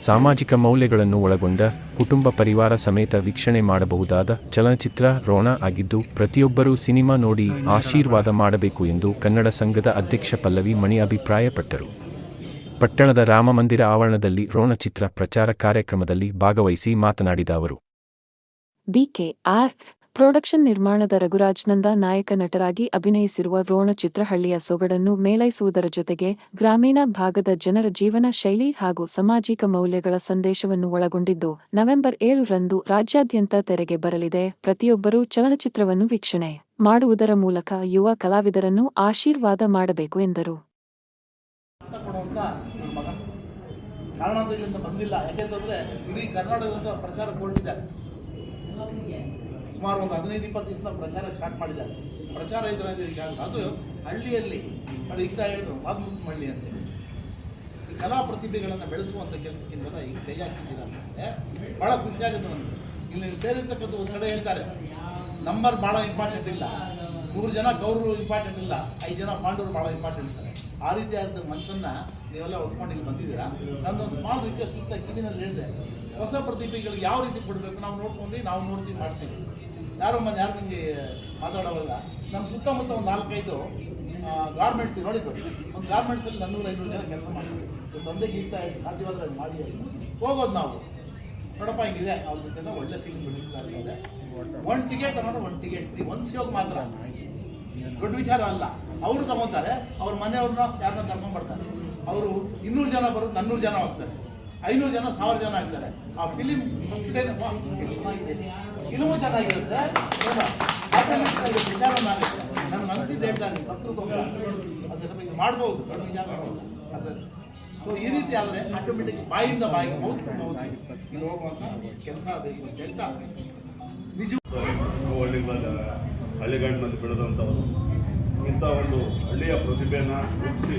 ಸಾಮಾಜಿಕ ಮೌಲ್ಯಗಳನ್ನು ಒಳಗೊಂಡ ಕುಟುಂಬ ಪರಿವಾರ ಸಮೇತ ವೀಕ್ಷಣೆ ಮಾಡಬಹುದಾದ ಚಲನಚಿತ್ರ ರೋಣ ಆಗಿದ್ದು, ಪ್ರತಿಯೊಬ್ಬರೂ ಸಿನಿಮಾ ನೋಡಿ ಆಶೀರ್ವಾದ ಮಾಡಬೇಕು ಎಂದು ಕನ್ನಡ ಸಂಘದ ಅಧ್ಯಕ್ಷ ಪಲ್ಲವಿ ಮಣಿ ಅಭಿಪ್ರಾಯಪಟ್ಟರು. ಪಟ್ಟಣದ ರಾಮಮಂದಿರ ಆವರಣದಲ್ಲಿ ರೋಣ ಚಿತ್ರ ಪ್ರಚಾರ ಕಾರ್ಯಕ್ರಮದಲ್ಲಿ ಭಾಗವಹಿಸಿ ಮಾತನಾಡಿದ ಅವರು. ಬಿಕೆಆರ್ ಪ್ರೊಡಕ್ಷನ್ ನಿರ್ಮಾಣದ ರಘುರಾಜ್ ನಂದ ನಾಯಕ ನಟರಾಗಿ ಅಭಿನಯಿಸಿರುವ ರೋಣ ಚಿತ್ರಹಳ್ಳಿಯ ಸೊಗಡನ್ನು ಮೇಲೈಸುವುದರ ಜೊತೆಗೆ ಗ್ರಾಮೀಣ ಭಾಗದ ಜನರ ಜೀವನ ಶೈಲಿ ಹಾಗೂ ಸಾಮಾಜಿಕ ಮೌಲ್ಯಗಳ ಸಂದೇಶವನ್ನು ಒಳಗೊಂಡಿದ್ದು, ನವೆಂಬರ್ ಏಳರಂದು ರಾಜ್ಯಾದ್ಯಂತ ತೆರೆಗೆ ಬರಲಿದೆ. ಪ್ರತಿಯೊಬ್ಬರೂ ಚಲನಚಿತ್ರವನ್ನು ವೀಕ್ಷಣೆ ಮಾಡುವುದರ ಮೂಲಕ ಯುವ ಕಲಾವಿದರನ್ನು ಆಶೀರ್ವಾದ ಮಾಡಬೇಕು ಎಂದರು. ಬಂದಿಲ್ಲ. ಪ್ರಚಾರ ಸುಮಾರು ಒಂದು ಹದಿನೈದು, ಇಪ್ಪತ್ತು ದಿವಸದ ಪ್ರಚಾರ ಸ್ಟಾರ್ಟ್ ಮಾಡಿದ್ದಾರೆ. ಪ್ರಚಾರ ಇದರಲ್ಲಿ ಅದು ಹಳ್ಳಿಯಲ್ಲಿ ಈಗ ಹೇಳಿದ್ರು ವಾಲ್ಮೀಕಿ ಮಳ್ಳಿ ಅಂತೇಳಿ ಕಲಾ ಪ್ರತಿಭೆಗಳನ್ನು ಬೆಳೆಸುವಂಥ ಕೆಲಸಕ್ಕಿಂತ ಈಗ ಕೈ ಹಾಕಿದ್ದೀರ ಭಾಳ ಖುಷಿಯಾಗುತ್ತೆ ನನಗೆ ಇಲ್ಲಿ ಸೇರಿರ್ತಕ್ಕಂಥ ಒಂದು ಕಡೆ ಹೇಳ್ತಾರೆ. ನಂಬರ್ ಭಾಳ ಇಂಪಾರ್ಟೆಂಟ್ ಇಲ್ಲ. ಮೂರು ಜನ ಗೌರವರು ಇಂಪಾರ್ಟೆಂಟ್ ಇಲ್ಲ. ಐದು ಜನ ಪಾಂಡವರು ಭಾಳ ಇಂಪಾರ್ಟೆಂಟ್ ಸರ್. ಆ ರೀತಿ ಆದ ಮನಸ್ಸನ್ನು ನೀವೆಲ್ಲ ಒಟ್ಕೊಂಡು ಇಲ್ಲಿ ಬಂದಿದ್ದೀರಾ? ನನ್ನೊಂದು ಸ್ಮಾಲ್ ರಿಕ್ವೆಸ್ಟ್ ಇಂಥ ಕಿವಿನಲ್ಲಿ ಹೇಳಿದೆ. ಹೊಸ ಪ್ರತಿಭೆಗಳಿಗೆ ಯಾವ ರೀತಿ ಕೊಡಬೇಕು? ನಾವು ನೋಡ್ಕೊಂಡು, ನಾವು ನೋಡ್ತೀವಿ, ಮಾಡ್ತೀವಿ. ಯಾರು ಮನೆ ಯಾರು ನಿಮಗೆ ಮಾತಾಡೋವಲ್ಲ? ನಮ್ಮ ಸುತ್ತಮುತ್ತ ಒಂದು ನಾಲ್ಕೈದು ಗಾರ್ಮೆಂಟ್ಸ್ ನೋಡಿದ್ರು? ಒಂದು ಗಾರ್ಮೆಂಟ್ಸಲ್ಲಿ ನನ್ನೂರು ಐನೂರು ಜನ ಕೆಲಸ ಮಾಡ್ತೀವಿ ತಂದೆಗೆ ಇಷ್ಟ ಸಾಧ್ಯವಾದ್ರೆ ಮಾಡಿ ಅಂತ. ಹೋಗೋದು ನಾವು. ನೋಡಪ್ಪ, ಹಿಂಗಿದೆ. ಅವ್ರ ಜೊತೆ ಒಳ್ಳೆ ಫೀಲಿಂಗ್ ಬಿಡಿಸ್ತಾರೆ ಒನ್ ಟಿಕೆಟ್ ತಗೊಂಡ್ರೆ ಒನ್ ಟಿಕೆಟ್ ಫ್ರೀ ಒಂದು ಸಿಗೋಗಿ ಮಾತ್ರ ದೊಡ್ಡ ವಿಚಾರ ಅಲ್ಲ. ಅವರು ತಗೊಂತಾರೆ, ಅವ್ರ ಮನೆಯವ್ರನ್ನ ಯಾರನ್ನ ಕರ್ಕೊಂಡು ಬರ್ತಾರೆ. ಅವರು ಇನ್ನೂರು ಜನ ಬರೋದು ನನ್ನೂರು ಜನ ಹೋಗ್ತಾರೆ. ಐನೂರು ಜನ, ಸಾವಿರ ಜನ ಆಗ್ತಾರೆ. ಆ ಫಿಲಿಮ್ ಚೆನ್ನಾಗಿದೆ. ಫಿಲಮು ಚೆನ್ನಾಗಿರುತ್ತೆ. ವಿಚಾರ ನನ್ನ ಮನಸ್ಸಿದ್ದು ಹೇಳ್ತಾ ಇದ್ದೀನಿ ಕರ್ತೃತ್ವ ಅದನ್ನ ಇದು ಮಾಡ್ಬೋದು, ದೊಡ್ಡ ವಿಚಾರ ಮಾಡ್ಬೋದು. ಅದು ಸೊ ಈ ರೀತಿ ಆದರೆ ಆಟೋಮೆಟಿಕ್ ಬಾಯಿಂದ ಬಾಯಿಗೆ ಮೌತ್ ಇಲ್ಲಿ ಹೋಗುವಂಥ ಕೆಲಸ ಬೇಕು ಅಂತ ಹೇಳ್ತಾ ನಿಜ ಹಳ್ಳಿಗಳ ಹಳ್ಳಿಗಾಡಿನಲ್ಲಿ ಬೆಳೆದಂಥವರು ಇಂಥ ಒಂದು ಹಳ್ಳಿಯ ಪ್ರತಿಭೆಯನ್ನು ರೂಪಿಸಿ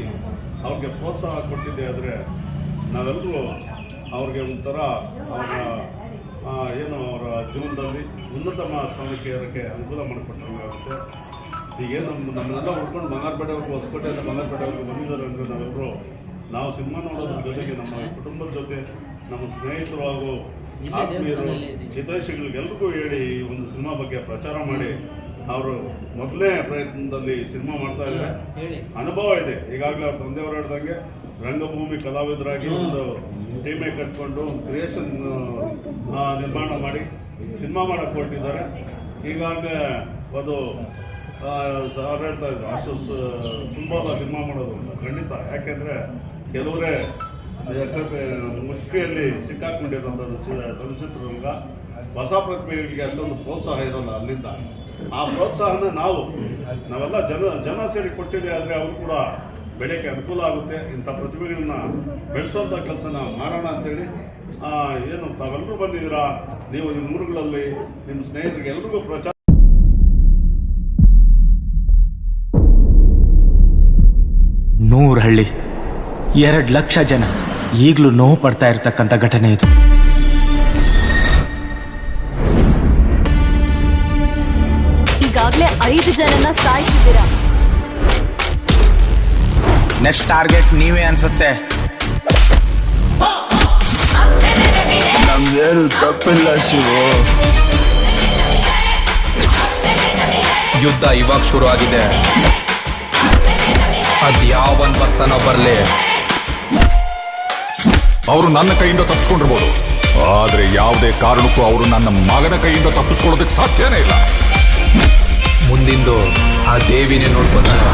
ಅವ್ರಿಗೆ ಪ್ರೋತ್ಸಾಹ ಕೊಟ್ಟಿದ್ದೆ ಆದರೆ ನಾವೆಲ್ಲರೂ ಅವ್ರಿಗೆ ಒಂಥರ ಅವರ ಏನು ಅವರ ಜೀವನದಲ್ಲಿ ಉನ್ನತಮ ಸ್ಥಾನಕ್ಕೆ ಏರೋಕ್ಕೆ ಅನುಕೂಲ ಮಾಡಿಕೊಟ್ಟಂಗಾಗುತ್ತೆ ಈಗೇನು ನಮ್ಮ ನಮ್ಮನ್ನೆಲ್ಲ ಹುಡ್ಕೊಂಡು ಬಂಗಾರಪೇಟೆವರೆಗೂ ಹೊಸಕೋಟೆಯಿಂದ ಬಂಗಾರಪೇಟೆವರೆಗೂ ಬಂದಿದ್ದಾರೆ ಅಂದರೆ ನಾವೆಲ್ಲರೂ ನಾವು ಸಿನಿಮಾ ನೋಡೋದ್ರ ಜೊತೆಗೆ ನಮ್ಮ ಕುಟುಂಬದ ಜೊತೆ ನಮ್ಮ ಸ್ನೇಹಿತರು ಹಾಗೂ ಆತ್ಮೀಯರು ಹಿತೈಷಿಗಳಿಗೆಲ್ರಿಗೂ ಹೇಳಿ ಈ ಒಂದು ಸಿನಿಮಾ ಬಗ್ಗೆ ಪ್ರಚಾರ ಮಾಡಿ ಅವರು ಮೊದಲನೇ ಪ್ರಯತ್ನದಲ್ಲಿ ಸಿನಿಮಾ ಮಾಡ್ತಾ ಇದ್ದಾರೆ. ಅನುಭವ ಇದೆ. ಈಗಾಗಲೇ ಅವ್ರ ತಂದೆಯವರು ಹೇಳ್ದಂಗೆ ರಂಗಭೂಮಿ ಕಲಾವಿದರಾಗಿ ಒಂದು ಟೀಮೇ ಕಟ್ಕೊಂಡು ಕ್ರಿಯೇಷನ್ ನಿರ್ಮಾಣ ಮಾಡಿ ಸಿನಿಮಾ ಮಾಡಕ್ಕೆ ಹೊರಟಿದ್ದಾರೆ. ಈಗಾಗಲೇ ಅದು ಹೇಳ್ತಾ ಇದ್ರು. ಅಷ್ಟು ಸು- ಸುಲಭ ಸಿನಿಮಾ ಮಾಡೋದು ಅಂತ. ಖಂಡಿತ. ಯಾಕೆಂದರೆ ಕೆಲವರೇ ಮುಷ್ಟಿಯಲ್ಲಿ ಸಿಕ್ಕಾಕೊಂಡಿರುವಂಥದ್ದು ಚಲನಚಿತ್ರರಂಗ, ಹೊಸ ಪ್ರತಿಭೆಗಳಿಗೆ ಅಷ್ಟೊಂದು ಪ್ರೋತ್ಸಾಹ ಇರೋಲ್ಲ ಅಲ್ಲಿಂದ. ಆ ಪ್ರೋತ್ಸಾಹನ ನಾವು, ನಾವೆಲ್ಲ ಜನ ಜನ ಸೇರಿ ಕೊಟ್ಟಿದೆ ಆದರೆ ಅವ್ರು ಕೂಡ ಬೆಳೆಯೋಕ್ಕೆ ಅನುಕೂಲ ಆಗುತ್ತೆ. ಇಂಥ ಪ್ರತಿಭೆಗಳನ್ನ ಬೆಳೆಸೋಂಥ ನಾವು ಮಾಡೋಣ ಅಂತೇಳಿ ಏನು ತಾವೆಲ್ಲರೂ ಬಂದಿದ್ದೀರಾ? ನೀವು ನಿಮ್ಮ ಊರುಗಳಲ್ಲಿ, ನಿಮ್ಮ ಸ್ನೇಹಿತರಿಗೆ ಎಲ್ರಿಗೂ ಪ್ರಚಾರ ನೂರು ಹಳ್ಳಿ. ಎರಡು ಲಕ್ಷ ಜನ. ಈಗಲೂ ನೋವು ಪಡ್ತಾ ಇರತಕ್ಕಂಥ ಘಟನೆ ಇದು. ಈಗಾಗಲೇ ಐದು ಜನನ ಸಾಯಿಸಿದ್ದೀರಾ? ನೆಕ್ಸ್ಟ್ ಟಾರ್ಗೆಟ್ ನೀವೇ ಅನ್ಸುತ್ತೆ. ನಮ್ಗೇನು ತಪ್ಪಿಲ್ಲ ಶಿವು. ಯುದ್ಧ ಇವಾಗ ಶುರು ಆಗಿದೆ ಅದ್ ಬರ್ತಾನೋ ಬರ್ಲಿ. ಅವರು ನನ್ನ ಕೈಯಿಂದ ತಪ್ಪಿಸ್ಕೊಂಡಿರ್ಬೋದು ಆದ್ರೆ ಯಾವುದೇ ಕಾರಣಕ್ಕೂ ಅವರು ನನ್ನ ಮಗನ ಕೈಯಿಂದ ತಪ್ಪಿಸ್ಕೊಳ್ಳೋದಕ್ಕೆ ಸಾಧ್ಯನೇ ಇಲ್ಲ. ಮುಂದಿಂದು ಆ ದೇವಿನೇ ನೋಡ್ಕೊತಾನೆ